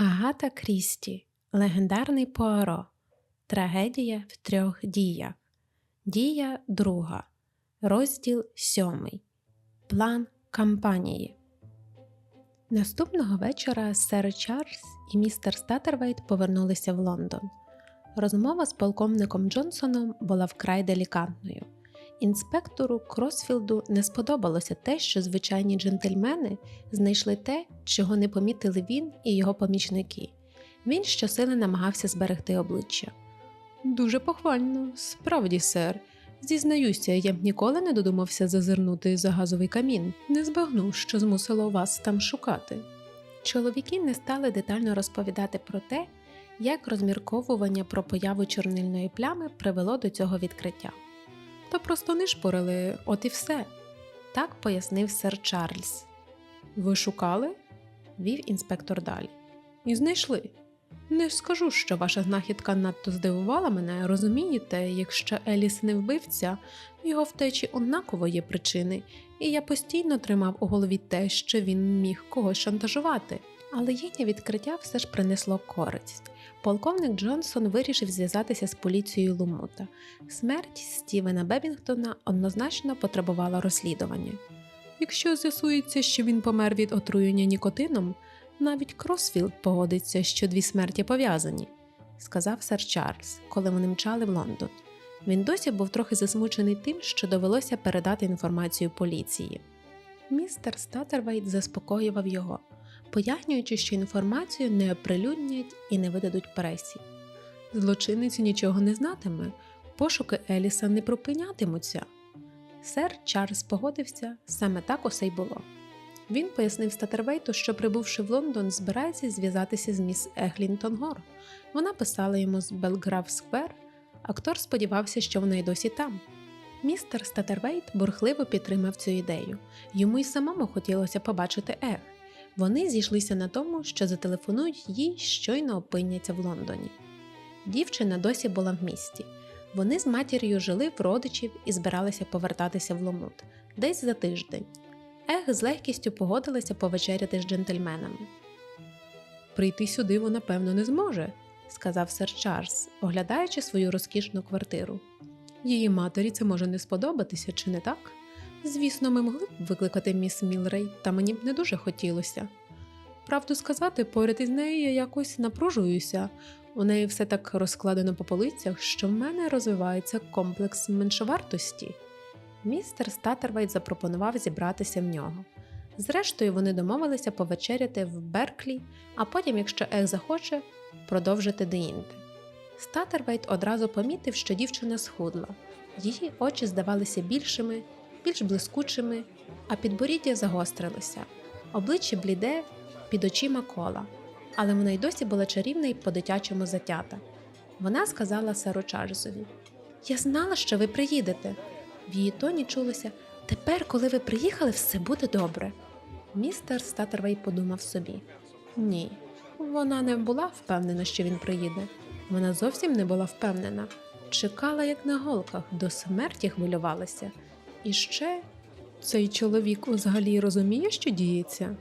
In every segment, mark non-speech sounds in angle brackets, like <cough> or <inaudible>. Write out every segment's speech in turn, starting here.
Агата Крісті. Легендарний Пуаро. Трагедія в трьох діях. Дія друга. Розділ сьомий. План кампанії. Наступного вечора сер Чарльз і містер Статервейт повернулися в Лондон. Розмова з полковником Джонсоном була вкрай делікатною. Інспектору Кросфілду не сподобалося те, що звичайні джентльмени знайшли те, чого не помітили він і його помічники. Він щосили намагався зберегти обличчя. Дуже похвально, справді, сер. Зізнаюся, я б ніколи не додумався зазирнути за газовий камін, не збагнув, що змусило вас там шукати. Чоловіки не стали детально розповідати про те, як розмірковування про появу чорнильної плями привело до цього відкриття. Та просто нишпорили, от і все. Так пояснив сер Чарльз. Ви шукали? вів інспектор далі. І знайшли. Не скажу, що ваша знахідка надто здивувала мене, розумієте, якщо Еліс не вбивця, в його втечі однаково є причини, і я постійно тримав у голові те, що він міг когось шантажувати. Але їхнє відкриття все ж принесло користь. Полковник Джонсон вирішив зв'язатися з поліцією Лумута. Смерть Стівена Бебінгтона однозначно потребувала розслідування. Якщо з'ясується, що він помер від отруєння нікотином, навіть Кросфілд погодиться, що дві смерті пов'язані, сказав сер Чарльз, коли вони мчали в Лондон. Він досі був трохи засмучений тим, що довелося передати інформацію поліції. Містер Статервейт заспокоював його, пояснюючи, що інформацію не оприлюднять і не видадуть пресі. Злочинець нічого не знатиме, пошуки Еліса не припинятимуться. Сер Чарльз погодився, саме так усе й було. Він пояснив Статервейту, що, прибувши в Лондон, збирається зв'язатися з міс Еглінтон Гор. Вона писала йому з Белграф Сквер. Актор сподівався, що вона й досі там. Містер Статервейт бурхливо підтримав цю ідею. Йому й самому хотілося побачити Ег. Вони зійшлися на тому, що зателефонують їй, щойно опиняться в Лондоні. Дівчина досі була в місті. Вони з матір'ю жили в родичів і збиралися повертатися в Ломут десь за тиждень. Ег з легкістю погодилася повечеряти з джентльменами. Прийти сюди вона, певно, не зможе, сказав сер Чарльз, оглядаючи свою розкішну квартиру. Її матері це може не сподобатися, чи не так? Звісно, ми могли б викликати міс Мілрей, та мені б не дуже хотілося. Правду сказати, поряд із нею я якось напружуюся. У неї все так розкладено по полицях, що в мене розвивається комплекс меншовартості. Містер Статервейт запропонував зібратися в нього. Зрештою, вони домовилися повечеряти в Берклі, а потім, якщо Ех захоче, продовжити деінде. Статервейт одразу помітив, що дівчина схудла. Її очі здавалися більшими, більш блискучими, а підборіддя загострилося. Обличчя бліде, під очима кола, але вона й досі була чарівна і по-дитячому затята. Вона сказала серу Чарльзові: Я знала, що ви приїдете. В її тоні чулося тепер, коли ви приїхали, все буде добре. Містер Статервей подумав собі: ні, вона не була впевнена, що він приїде. Вона зовсім не була впевнена, чекала, як на голках, до смерті хвилювалася. І ще цей чоловік взагалі розуміє, що діється.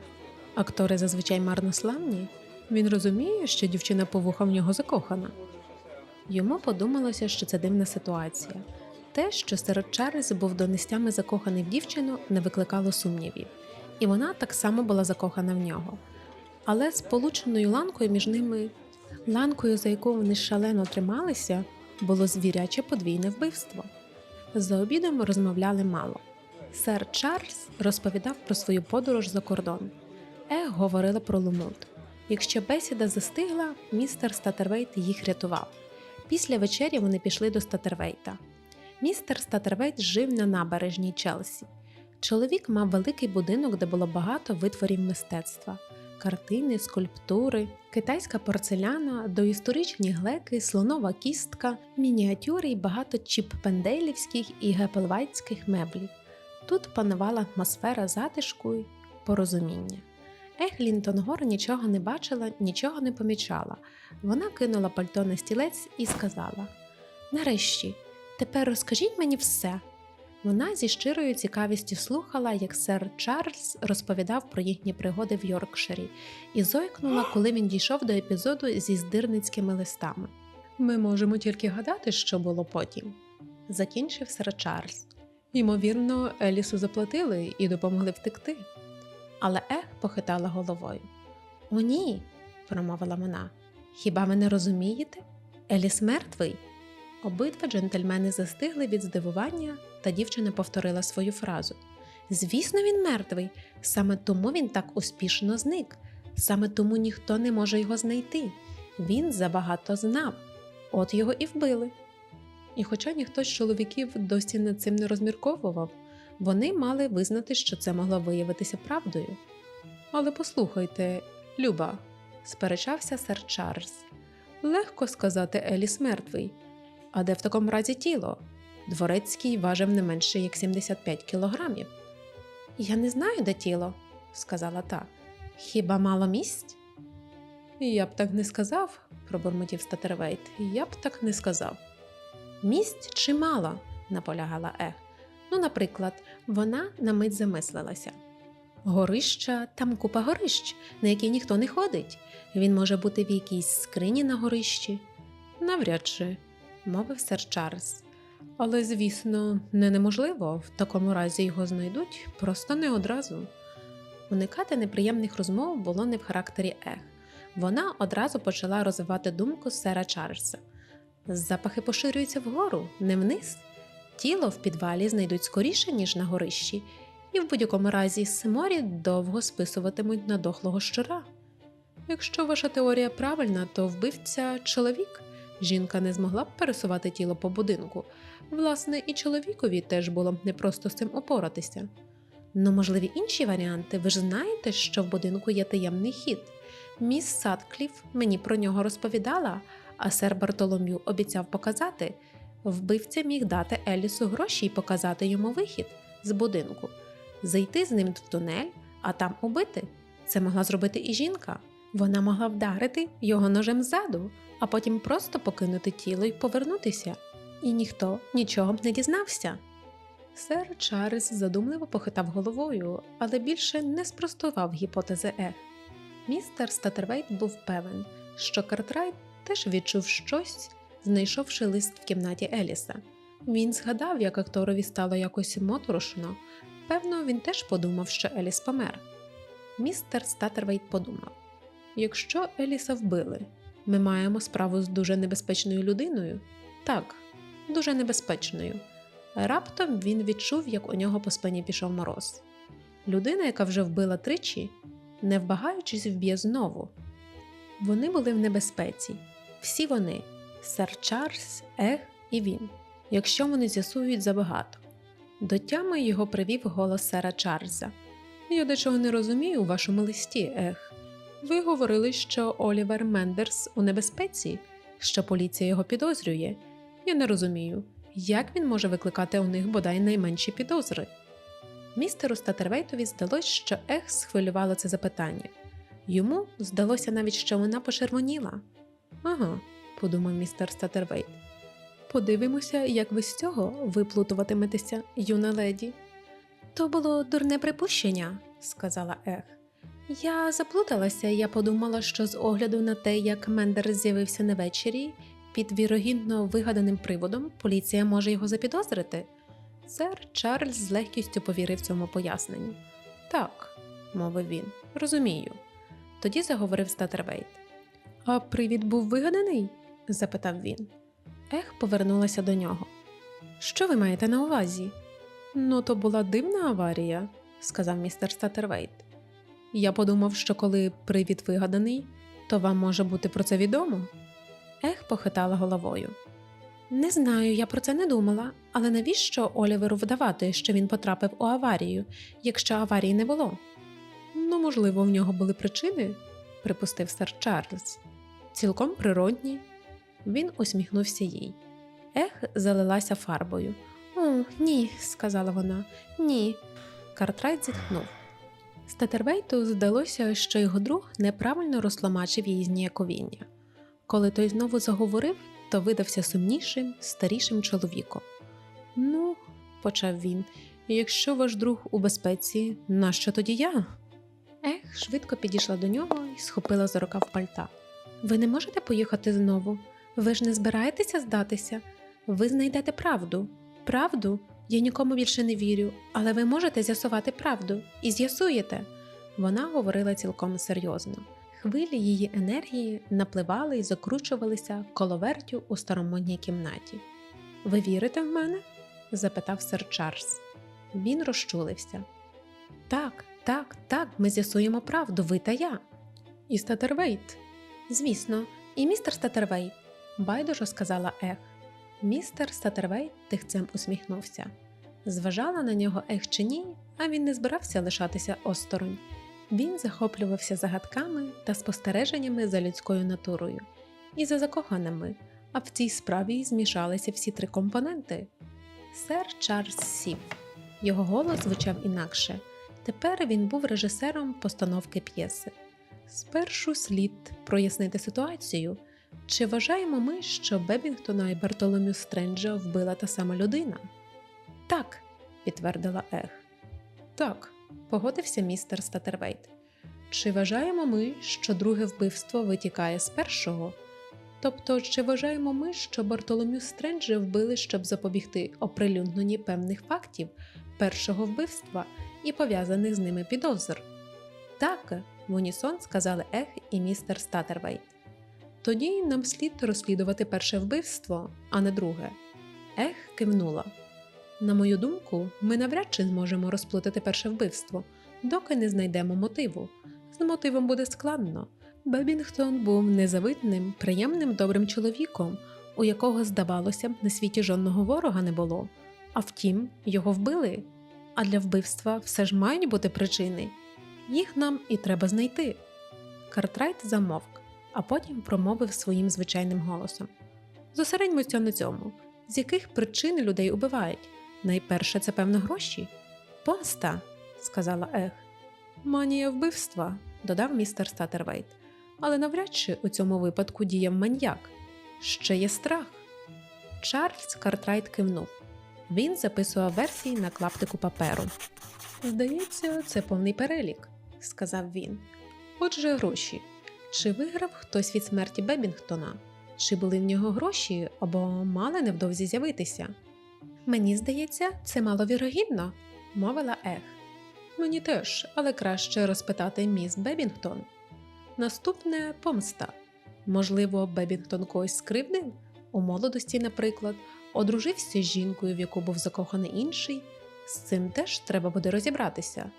Актори зазвичай марнославні. Він розуміє, що дівчина по вуха в нього закохана. Йому подумалося, що це дивна ситуація. Те, що сер Чарльз був донестями закоханий в дівчину, не викликало сумнівів, і вона так само була закохана в нього. Але з полученою ланкою між ними, ланкою, за яку вони шалено трималися, було звіряче подвійне вбивство. За обідом розмовляли мало. Сер Чарльз розповідав про свою подорож за кордон. Ег говорила про Лумут. Якщо бесіда застигла, містер Статервейт їх рятував. Після вечері вони пішли до Статервейта. Містер Статервейт жив на набережній Челсі. Чоловік мав великий будинок, де було багато витворів мистецтва: картини, скульптури, китайська порцеляна, доісторичні глеки, слонова кістка, мініатюри й багато чіппенделівських і гепелвайтських меблів. Тут панувала атмосфера затишку й порозуміння. Еглінтон Гор нічого не бачила, нічого не помічала. Вона кинула пальто на стілець і сказала: Нарешті, тепер розкажіть мені все. Вона зі щирою цікавістю слухала, як сер Чарльз розповідав про їхні пригоди в Йоркширі, і зойкнула, <gasps> коли він дійшов до епізоду зі здирницькими листами. Ми можемо тільки гадати, що було потім, закінчив сер Чарльз. Ймовірно, Елісу заплатили і допомогли втекти. Але Ех похитала головою. О, ні, промовила вона. Хіба ви не розумієте? Еліс мертвий. Обидва джентльмени застигли від здивування, та дівчина повторила свою фразу. Звісно, він мертвий, саме тому він так успішно зник, саме тому ніхто не може його знайти. Він забагато знав, от його і вбили. І хоча ніхто з чоловіків досі над цим не розмірковував, вони мали визнати, що це могло виявитися правдою. Але послухайте, Люба, сперечався сер Чарльз. Легко сказати Еліс мертвий. А де в такому разі тіло? Дворецький важив не менше як 75 кілограмів. Я не знаю, де тіло, сказала та. Хіба мало місць? Я б так не сказав, пробурмотів Статервейт. Я б так не сказав. Місць чимало, наполягала Ех. Ну, наприклад, вона на мить замислилася. Горища там купа горищ, на які ніхто не ходить. Він може бути в якійсь скрині на горищі. Навряд чи, мовив сер Чарльз. Але, звісно, не неможливо, в такому разі його знайдуть просто не одразу. Уникати неприємних розмов було не в характері Ех. Вона одразу почала розвивати думку сера Чарльза. Запахи поширюються вгору, не вниз. Тіло в підвалі знайдуть скоріше, ніж на горищі, і в будь-якому разі Симорі довго списуватимуть на дохлого щура. Якщо ваша теорія правильна, то вбивця чоловік. Жінка не змогла б пересувати тіло по будинку. Власне, і чоловікові теж було б непросто з цим опоратися. Ну, можливі інші варіанти, ви ж знаєте, що в будинку є таємний хід. Міс Садкліф мені про нього розповідала, а сер Бартолом'ю обіцяв показати. Вбивця міг дати Елісу гроші і показати йому вихід з будинку, зайти з ним в тунель, а там убити. Це могла зробити і жінка. Вона могла вдарити його ножем ззаду, а потім просто покинути тіло і повернутися. І ніхто нічого б не дізнався. Сер Чарльз задумливо похитав головою, але більше не спростував гіпотези Ех. Містер Статервейт був певен, що Картрайт теж відчув щось, знайшовши лист в кімнаті Еліса. Він згадав, як акторові стало якось моторошно. Певно, він теж подумав, що Еліс помер. Містер Статервейт подумав: якщо Еліса вбили, ми маємо справу з дуже небезпечною людиною? Так, дуже небезпечною. Раптом він відчув, як у нього по спині пішов мороз. Людина, яка вже вбила тричі, не вбагаючись, вб'є знову. Вони були в небезпеці. Всі вони сер Чарльз, Ех і він, якщо вони з'ясують забагато. До тями його привів голос сера Чарльза. Я дечого не розумію у вашому листі, Ех. Ви говорили, що Олівер Мендерс у небезпеці, що поліція його підозрює. Я не розумію, як він може викликати у них бодай найменші підозри. Містеру Статервейтові здалось, що Ех схвилювало це запитання. Йому здалося навіть, що вона почервоніла. Ага, подумав містер Статервейт. Подивимося, як ви з цього виплутуватиметеся, юна леді. То було дурне припущення, сказала Ех. Я заплуталася, я подумала, що з огляду на те, як Мендер з'явився на вечері, під вірогідно вигаданим приводом поліція може його запідозрити. Сер Чарльз з легкістю повірив цьому поясненню. Так, мовив він, розумію. Тоді заговорив Статервейт. А привід був вигаданий? запитав він. Ех повернулася до нього. Що ви маєте на увазі? Ну, то була дивна аварія, сказав містер Статервейт. Я подумав, що коли привід вигаданий, то вам може бути про це відомо. Ех похитала головою. Не знаю, я про це не думала, але навіщо Оліверу вдавати, що він потрапив у аварію, якщо аварії не було? Ну, можливо, в нього були причини, припустив сер Чарльз. Цілком природні. Він усміхнувся їй. Ех, залилася фарбою. О, ні, сказала вона, ні. Картрайт зітхнув. Статервейту здалося, що його друг неправильно розтлумачив її зніяковіння. Коли той знову заговорив, то видався сумнішим, старішим чоловіком. Ну, почав він. Якщо ваш друг у безпеці, нащо тоді я? Ех, швидко підійшла до нього і схопила за рукав пальта. Ви не можете поїхати знову? Ви ж не збираєтеся здатися? Ви знайдете правду. Правду? Я нікому більше не вірю, але ви можете з'ясувати правду і з'ясуєте. Вона говорила цілком серйозно. Хвилі її енергії напливали і закручувалися коловертю у старомодній кімнаті. Ви вірите в мене? запитав сер Чарльз. Він розчулився. Так, так, так, ми з'ясуємо правду, ви та я. І Статервейт. Звісно, і містер Статервейт, байдуже сказала Ех. Містер Статервейт тихцем усміхнувся. Зважала на нього Ех чи ні, а він не збирався лишатися осторонь. Він захоплювався загадками та спостереженнями за людською натурою і за закоханими, а в цій справі змішалися всі три компоненти. Сер Чарльз сів. Його голос звучав інакше. Тепер він був режисером постановки п'єси. Спершу слід прояснити ситуацію. Чи вважаємо ми, що Бебінгтона і Бартоломю Стренджа вбила та сама людина? Так, підтвердила Ех. Так, погодився містер Статервейт. Чи вважаємо ми, що друге вбивство витікає з першого? Тобто, чи вважаємо ми, що Бартоломю Стренджа вбили, щоб запобігти оприлюдненні певних фактів першого вбивства і пов'язаних з ними підозр? Так, в унісон сказали Ех і містер Статервейт. Тоді нам слід розслідувати перше вбивство, а не друге. Ех кивнула. На мою думку, ми навряд чи зможемо розплутати перше вбивство, доки не знайдемо мотиву. З мотивом буде складно. Бебінгтон був незавидним, приємним добрим чоловіком, у якого, здавалося б, на світі жодного ворога не було. А втім, його вбили. А для вбивства все ж мають бути причини. Їх нам і треба знайти. Картрайт замовк, а потім промовив своїм звичайним голосом: Зосередьмося на цьому, з яких причин людей убивають. Найперше це певно гроші. Помста, сказала Ех. Манія вбивства, додав містер Статервейт. Але навряд чи у цьому випадку діяв маньяк. Ще є страх. Чарльз Картрайт кивнув. Він записував версії на клаптику паперу. Здається, це повний перелік, сказав він. Отже, гроші. Чи виграв хтось від смерті Бебінгтона? Чи були в нього гроші або мали невдовзі з'явитися? Мені здається, це маловірогідно, мовила Ех. Мені теж, але краще розпитати міс Бебінгтон. Наступне помста. Можливо, Бебінгтон когось скривдив? У молодості, наприклад, одружився з жінкою, в яку був закоханий інший. З цим теж треба буде розібратися.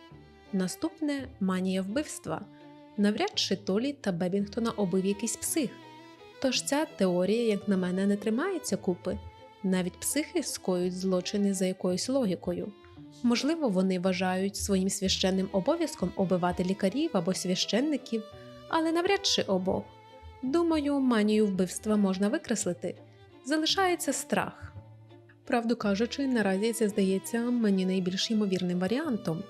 Наступне манія вбивства. Навряд чи Толі та Бебінгтона обив якийсь псих. Тож ця теорія, як на мене, не тримається купи. Навіть психи скоюють злочини за якоюсь логікою. Можливо, вони вважають своїм священним обов'язком убивати лікарів або священників, але навряд чи обох. Думаю, манію вбивства можна викреслити. Залишається страх. Правду кажучи, наразі це здається мені найбільш ймовірним варіантом.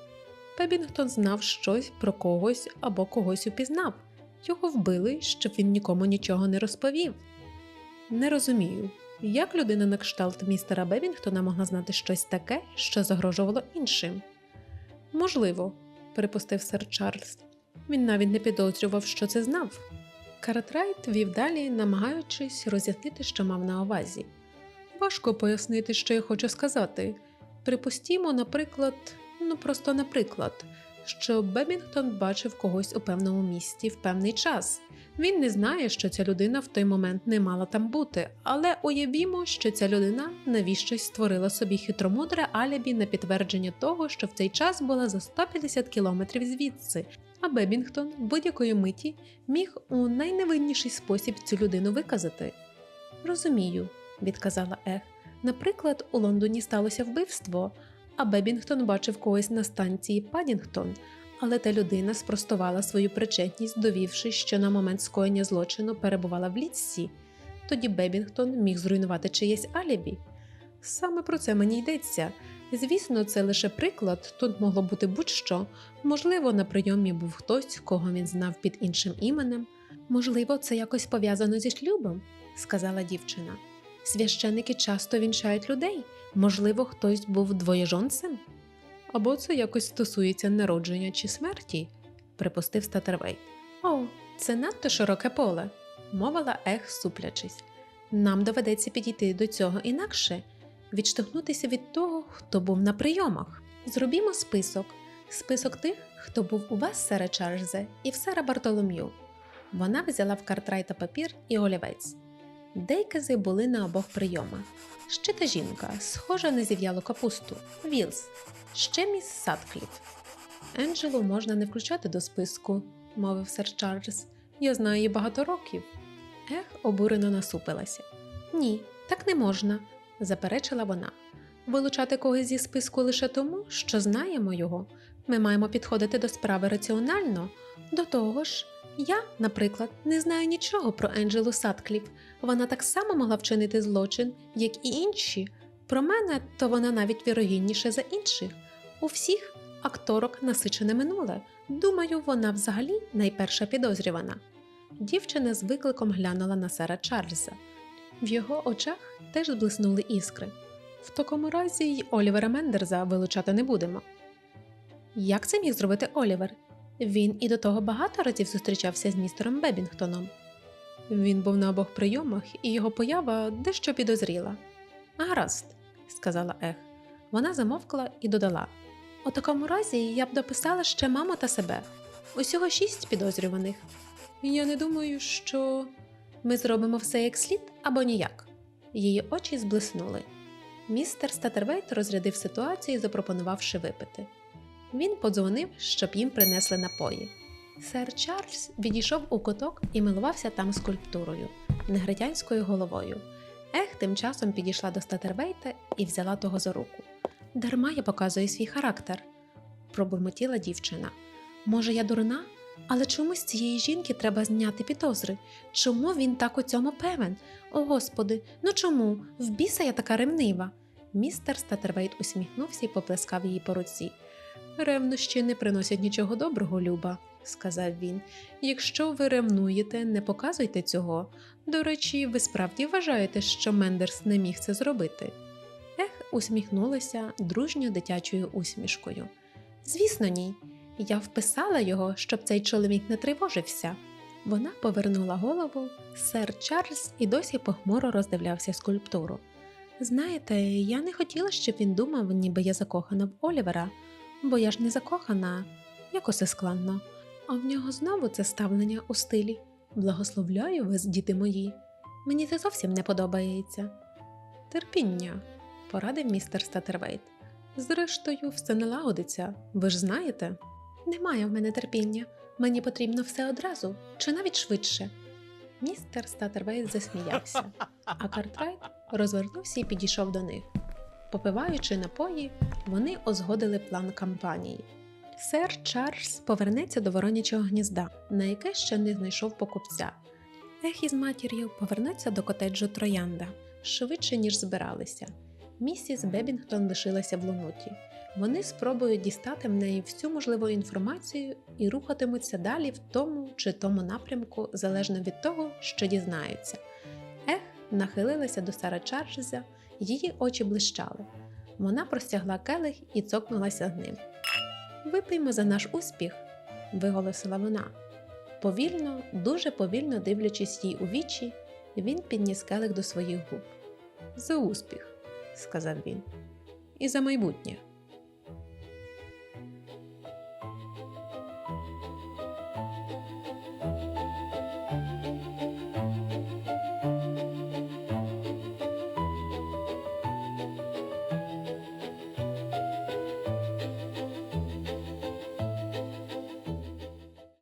Пебінгтон знав щось про когось або когось упізнав. Його вбили, щоб він нікому нічого не розповів. Не розумію, як людина на кшталт містера Бебінгтона могла знати щось таке, що загрожувало іншим? Можливо, припустив сер Чарльз. Він навіть не підозрював, що це знав. Каратрайт вів далі, намагаючись роз'яснити, що мав на увазі. Важко пояснити, що я хочу сказати. Припустімо, наприклад, ну просто наприклад, що Бебінгтон бачив когось у певному місці в певний час. Він не знає, що ця людина в той момент не мала там бути, але уявімо, що ця людина навіщось створила собі хитромудре алібі на підтвердження того, що в цей час була за 150 кілометрів звідси, а Бебінгтон будь-якої миті міг у найневинніший спосіб цю людину виказати. Розумію, відказала Ех. Наприклад, у Лондоні сталося вбивство, а Бебінгтон бачив когось на станції Падінгтон, але та людина спростувала свою причетність, довівши, що на момент скоєння злочину перебувала в літсі. Тоді Бебінгтон міг зруйнувати чиєсь алібі. Саме про це мені йдеться. Звісно, це лише приклад, тут могло бути будь-що. Можливо, на прийомі був хтось, кого він знав під іншим іменем. Можливо, це якось пов'язано зі шлюбом, сказала дівчина. Священики часто вінчають людей. Можливо, хтось був двоєжонцем? Або це якось стосується народження чи смерті, припустив Статервейт. О, це надто широке поле, мовила Ех, суплячись. Нам доведеться підійти до цього інакше, відштовхнутися від того, хто був на прийомах. Зробімо список. Список тих, хто був у вас, сере Чарльзе, і в сера Бартолом'ю. Вона взяла в Картрайта папір і олівець. Дейкази були на обох прийомах. Ще та жінка, схожа на зів'ялу капусту, Вілс, ще міс Садкліф. Енджелу можна не включати до списку, мовив сер Чарльз. Я знаю її багато років. Ех обурено насупилася. Ні, так не можна, заперечила вона. Вилучати когось зі списку лише тому, що знаємо його. Ми маємо підходити до справи раціонально. До того ж, я, наприклад, не знаю нічого про Енджелу Садкліф. Вона так само могла вчинити злочин, як і інші. Про мене, то вона навіть вірогідніша за інших. У всіх акторок насичене минуле. Думаю, вона взагалі найперша підозрювана. Дівчина з викликом глянула на сера Чарльза. В його очах теж зблиснули іскри. В такому разі й Олівера Мендерза вилучати не будемо. Як це міг зробити Олівер? Він і до того багато разів зустрічався з містером Бебінгтоном. Він був на обох прийомах, і його поява дещо підозріла. Гаразд, сказала Ех. Вона замовкла і додала: У такому разі я б дописала ще маму та себе. Усього шість підозрюваних. Я не думаю, що ми зробимо все як слід або ніяк. Її очі зблиснули. Містер Статервейт розрядив ситуацію, запропонувавши випити. Він подзвонив, щоб їм принесли напої. Сер Чарльз відійшов у куток і милувався там скульптурою, негритянською головою. Ех, тим часом підійшла до Статервейта і взяла того за руку. Дарма я показую свій характер, пробурмотіла дівчина. Може, я дурна? Але чому з цієї жінки треба зняти підозри? Чому він так у цьому певен? О господи, ну чому? В біса я така ревнива. Містер Статервейт усміхнувся і поплескав її по руці. Ревнощі не приносять нічого доброго, Люба, сказав він. Якщо ви ревнуєте, не показуйте цього. До речі, ви справді вважаєте, що Мендерс не міг це зробити? Ех, усміхнулася дружньо дитячою усмішкою. Звісно, ні. Я вписала його, щоб цей чоловік не тривожився. Вона повернула голову, сер Чарльз і досі похмуро роздивлявся скульптуру. Знаєте, я не хотіла, щоб він думав, ніби я закохана в Олівера, бо я ж не закохана, як усе складно. А в нього знову це ставлення у стилі. Благословляю вас, діти мої. Мені це зовсім не подобається. Терпіння, порадив містер Статервейт. Зрештою, все налагодиться, ви ж знаєте. Немає в мене терпіння. Мені потрібно все одразу, чи навіть швидше. Містер Статервейт засміявся, а Картрайт розвернувся і підійшов до них. Попиваючи напої, вони озгодили план кампанії. Сер Чарльз повернеться до воронячого гнізда, на яке ще не знайшов покупця. Ех із матір'ю повернеться до котеджу Троянда швидше, ніж збиралися. Місіс Бебінгтон лишилася в лунуті. Вони спробують дістати в неї всю можливу інформацію і рухатимуться далі в тому чи тому напрямку, залежно від того, що дізнаються. Ех нахилилася до Сара Чарльза, її очі блищали. Вона простягла келих і цокнулася з ним. Випиймо за наш успіх, виголосила вона. Повільно, дуже повільно дивлячись їй у вічі, він підніс келих до своїх губ. За успіх, сказав він, і за майбутнє.